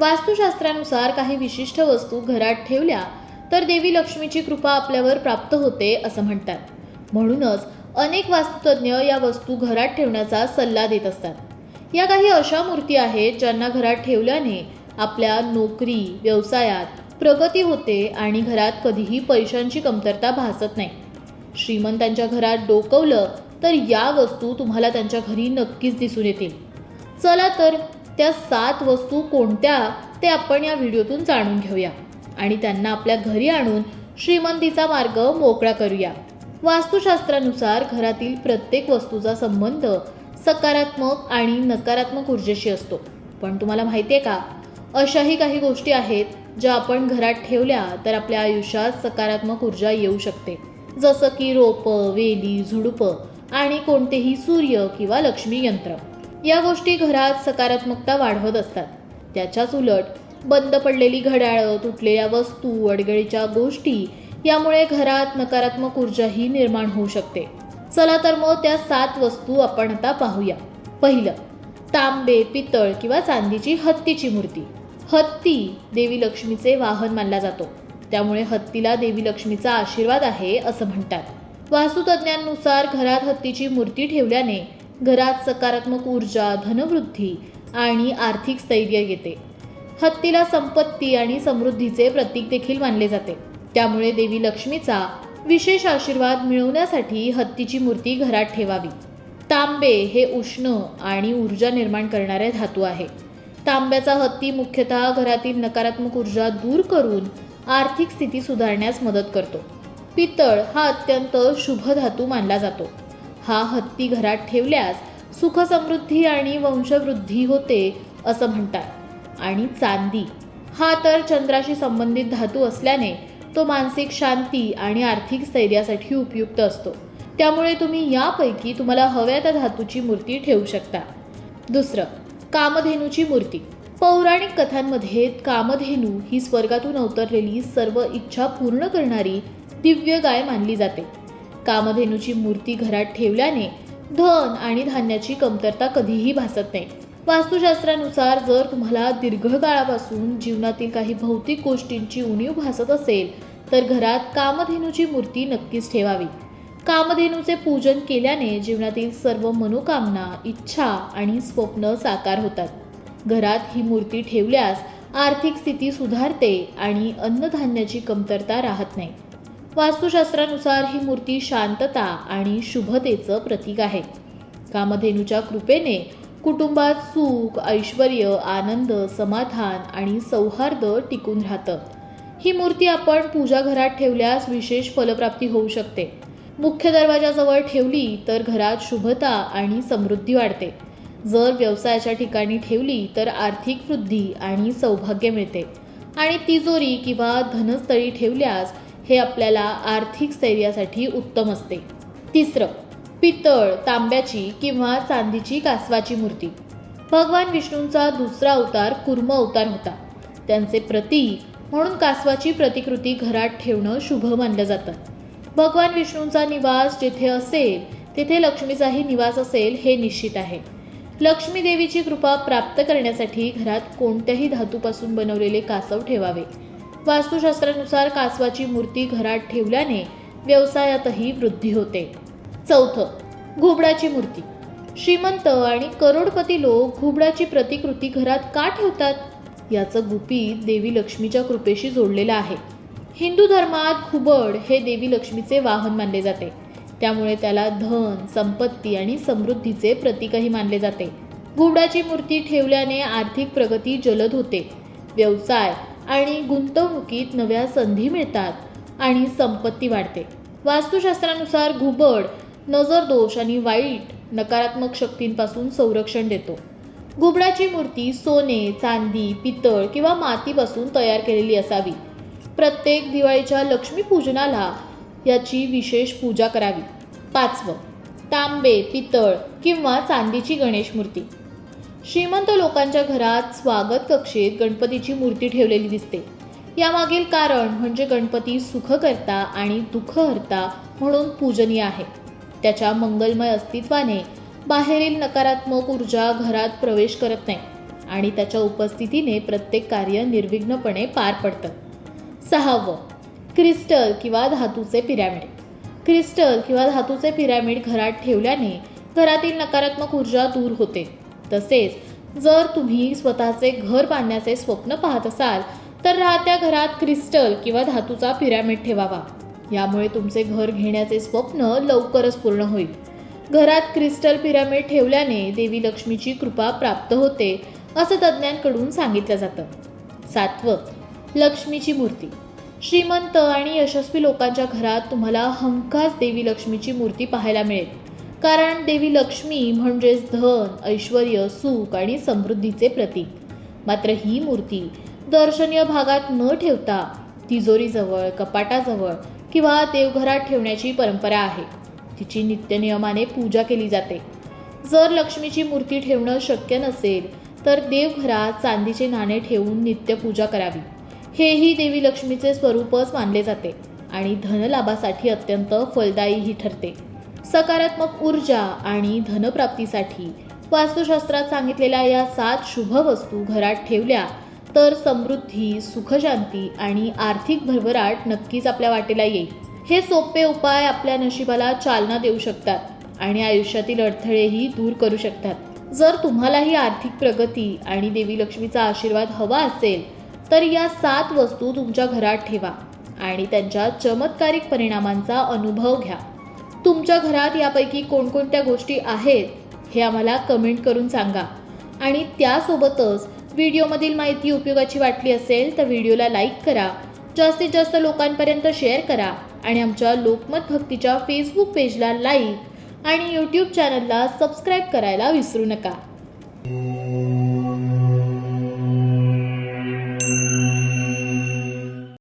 वास्तुशास्त्रानुसार काही विशिष्ट वस्तू घरात ठेवल्या तर देवी लक्ष्मीची कृपा आपल्यावर प्राप्त होते असं म्हणतात. म्हणूनच अनेक वास्तुतज्ञ या वस्तू घरात ठेवण्याचा सल्ला देत असतात. या काही अशा मूर्ती आहेत ज्यांना घरात ठेवल्याने आपल्या नोकरी व्यवसायात प्रगती होते आणि घरात कधीही पैशांची कमतरता भासत नाही. श्रीमंतांच्या घरात डोकवलं तर या वस्तू तुम्हाला त्यांच्या घरी नक्कीच दिसून येतील. चला तर त्या सात वस्तू कोणत्या ते आपण या व्हिडिओतून जाणून घेऊया. आणि त्यांना आपल्या घरी आणून श्रीमंतीचा मार्ग मोकळा करूया. वास्तुशास्त्रानुसार घरातील प्रत्येक वस्तूचा संबंध सकारात्मक आणि नकारात्मक ऊर्जेशी असतो. पण तुम्हाला माहिती आहे का? अशाही काही गोष्टी आहेत ज्या आपण घरात ठेवल्या तर आपल्या आयुष्यात सकारात्मक ऊर्जा येऊ शकते. जसं की रोपं वेली झुडुपं आणि कोणतेही सूर्य किंवा लक्ष्मी यंत्र. या गोष्टी घरात सकारात्मकता वाढवत असतात. त्याच्याच उलट बंद पडलेली घड्याळं तुटलेल्या वस्तू अडगळीच्या गोष्टी यामुळे घरात नकारात्मक ऊर्जाही निर्माण होऊ शकते. चला तर मग त्या सात वस्तू आपण आता पाहूया. पहिलं तांबे पितळ किंवा चांदीची हत्तीची मूर्ती. हत्ती देवी लक्ष्मीचे वाहन मानला जातो. त्यामुळे हत्तीला देवी लक्ष्मीचा आशीर्वाद आहे असं म्हणतात. वास्तुतज्ञांनुसार घरात हत्तीची मूर्ती ठेवल्याने घरात सकारात्मक ऊर्जा धनवृद्धी आणि आर्थिक स्थैर्य येते. हत्तीला संपत्ती आणि समृद्धीचे प्रतीक देखील मानले जाते. त्यामुळे देवी लक्ष्मीचा विशेष आशीर्वाद मिळवण्यासाठी हत्तीची मूर्ती घरात ठेवावी. तांबे हे उष्ण आणि ऊर्जा निर्माण करणारे धातू आहे. तांब्याचा हत्ती मुख्यतः घरातील नकारात्मक ऊर्जा दूर करून आर्थिक स्थिती सुधारण्यास मदत करतो. पितळ हा अत्यंत शुभ धातू मानला जातो. हा हत्ती घरात ठेवल्यास सुख समृद्धी आणि वंशवृद्धी होते असं म्हणतात. आणि चांदी हा तर चंद्राशी संबंधित धातू असल्याने तो मानसिक शांती आणि आर्थिक स्थैर्यासाठी उपयुक्त असतो. त्यामुळे तुम्ही यापैकी तुम्हाला हव्या त्या धातूची मूर्ती ठेवू शकता. दुसरं कामधेनूची मूर्ती. पौराणिक कथांमध्ये कामधेनू ही स्वर्गातून अवतरलेली सर्व इच्छा पूर्ण करणारी दिव्य गाय मानली जाते. कामधेनूची मूर्ती घरात ठेवल्याने धन आणि धान्याची कमतरता कधीही भासत नाही. वास्तुशास्त्रानुसार जर तुम्हाला दीर्घकाळापासून जीवनातील काही भौतिक गोष्टींची उणीव भासत असेल तर घरात कामधेनूची मूर्ती नक्कीच ठेवावी. कामधेनूचे पूजन केल्याने जीवनातील सर्व मनोकामना इच्छा आणि स्वप्न साकार होतात. घरात ही मूर्ती ठेवल्यास आर्थिक स्थिती सुधारते आणि अन्नधान्याची कमतरता राहत नाही. वास्तुशास्त्रानुसार ही मूर्ती शांतता आणि शुभतेचं प्रतीक आहे. कामधेनूच्या कृपेने कुटुंबात सुख ऐश्वर आनंद समाधान आणि सौहार्द टिकून राहतं. ही मूर्ती आपण पूजा घरात ठेवल्यास विशेष फलप्राप्ती होऊ शकते. मुख्य दरवाजाजवळ ठेवली तर घरात शुभता आणि समृद्धी वाढते. जर व्यवसायाच्या ठिकाणी ठेवली तर आर्थिक वृद्धी आणि सौभाग्य मिळते. आणि तिजोरी किंवा धनस्थळी ठेवल्यास हे आपल्याला आर्थिक स्थैर्यासाठी उत्तम असते. तिसरं पितळ तांब्याची किंवा चांदीची कासवाची मूर्ती. भगवान विष्णूंचा दुसरा अवतार कुर्म अवतार होता. त्यांचे प्रतीक म्हणून कासवाची प्रतिकृती घरात ठेवणं शुभ मानलं जातं. भगवान विष्णूंचा निवास जिथे असेल तिथे लक्ष्मीचाही निवास असेल हे निश्चित आहे. लक्ष्मी देवीची कृपा प्राप्त करण्यासाठी घरात कोणत्याही धातूपासून बनवलेले कासव ठेवावे. वास्तुशास्त्रानुसार कासवाची मूर्ती घरात ठेवल्याने व्यवसायातही वृद्धी होते. चौथं घुबडाची मूर्ती. श्रीमंत आणि करोडपती लोक घुबडाची प्रतिकृती घरात का ठेवतात? याचं गुपित देवी लक्ष्मीच्या कृपेशी जोडलेलं आहे. हिंदू धर्मात घुबड हे देवी लक्ष्मीचे वाहन मानले जाते. त्यामुळे त्याला धन संपत्ती आणि समृद्धीचे प्रतीकही मानले जाते. घुबडाची मूर्ती ठेवल्याने आर्थिक प्रगती जलद होते. व्यवसाय आणि गुंतवणुकीत नव्या संधी मिळतात आणि संपत्ती वाढते. वास्तुशास्त्रानुसार घुबड नजर दोष आणि वाईट नकारात्मक शक्तींपासून संरक्षण देतो. घुबडाची मूर्ती सोने चांदी पितळ किंवा मातीपासून तयार केलेली असावी. प्रत्येक दिवाळीच्या लक्ष्मीपूजनाला याची विशेष पूजा करावी. पाचवं तांबे पितळ किंवा चांदीची गणेश मूर्ती. श्रीमंत लोकांच्या घरात स्वागत कक्षेत गणपतीची मूर्ती ठेवलेली दिसते. यामागील कारण म्हणजे गणपती सुखकर्ता आणि दुःखहर्ता म्हणून पूजनीय आहे. त्याच्या मंगलमय अस्तित्वाने बाहेरील नकारात्मक ऊर्जा घरात प्रवेश करत नाही आणि त्याच्या उपस्थितीने प्रत्येक कार्य निर्विघ्नपणे पार पडतं. सहावं क्रिस्टल किंवा धातूचे पिरॅमिड. क्रिस्टल किंवा धातूचे पिरॅमिड घरात ठेवल्याने घरातील नकारात्मक ऊर्जा दूर होते. तसेच जर तुम्ही स्वतःचे घर बांधण्याचे स्वप्न पाहत असाल तर राहत्या घरात क्रिस्टल किंवा धातूचा पिरॅमिड ठेवावा. यामुळे तुमचे घर घेण्याचे स्वप्न लवकरच पूर्ण होईल. घरात क्रिस्टल पिरॅमिड ठेवल्याने देवी लक्ष्मीची कृपा प्राप्त होते असं तज्ज्ञांकडून सांगितलं जातं. सातवं लक्ष्मीची मूर्ती. श्रीमंत आणि यशस्वी लोकांच्या घरात तुम्हाला हमखास देवी लक्ष्मीची मूर्ती पाहायला मिळेल. कारण देवी लक्ष्मी म्हणजेच धन ऐश्वर सुख आणि समृद्धीचे प्रतीक. मात्र ही मूर्ती दर्शनीय भागात न ठेवता तिजोरीजवळ कपाटाजवळ किंवा देवघरात ठेवण्याची परंपरा आहे. तिची नित्यनियमाने पूजा केली जाते. जर लक्ष्मीची मूर्ती ठेवणं शक्य नसेल तर देवघरात चांदीचे नाणे ठेवून नित्यपूजा करावी. हेही देवी लक्ष्मीचे स्वरूपच मानले जाते आणि धनलाभासाठी अत्यंत फलदायीही ठरते. सकारात्मक ऊर्जा आणि धनप्राप्तीसाठी वास्तुशास्त्रात सांगितलेल्या या सात शुभ वस्तू घरात ठेवल्या तर समृद्धी सुखशांती आणि आर्थिक भरभराट नक्कीच आपल्या वाटेला येईल. हे सोपे उपाय आपल्या नशिबाला चालना देऊ शकतात आणि आयुष्यातील अडथळेही दूर करू शकतात. जर तुम्हालाही आर्थिक प्रगती आणि देवी लक्ष्मीचा आशीर्वाद हवा असेल तर या सात वस्तू तुमच्या घरात ठेवा आणि त्यांच्या चमत्कारिक परिणामांचा अनुभव घ्या. तुमच्या घरात यापैकी कोणकोणत्या गोष्टी आहेत हे आम्हाला कमेंट करून सांगा. आणि त्यासोबतच व्हिडिओमधील माहिती उपयोगाची वाटली असेल तर व्हिडिओला लाईक करा जास्तीत जास्त लोकांपर्यंत शेअर करा आणि आमच्या लोकमत भक्तीच्या फेसबुक पेजला लाईक आणि यूट्यूब चॅनलला सबस्क्राईब करायला विसरू नका.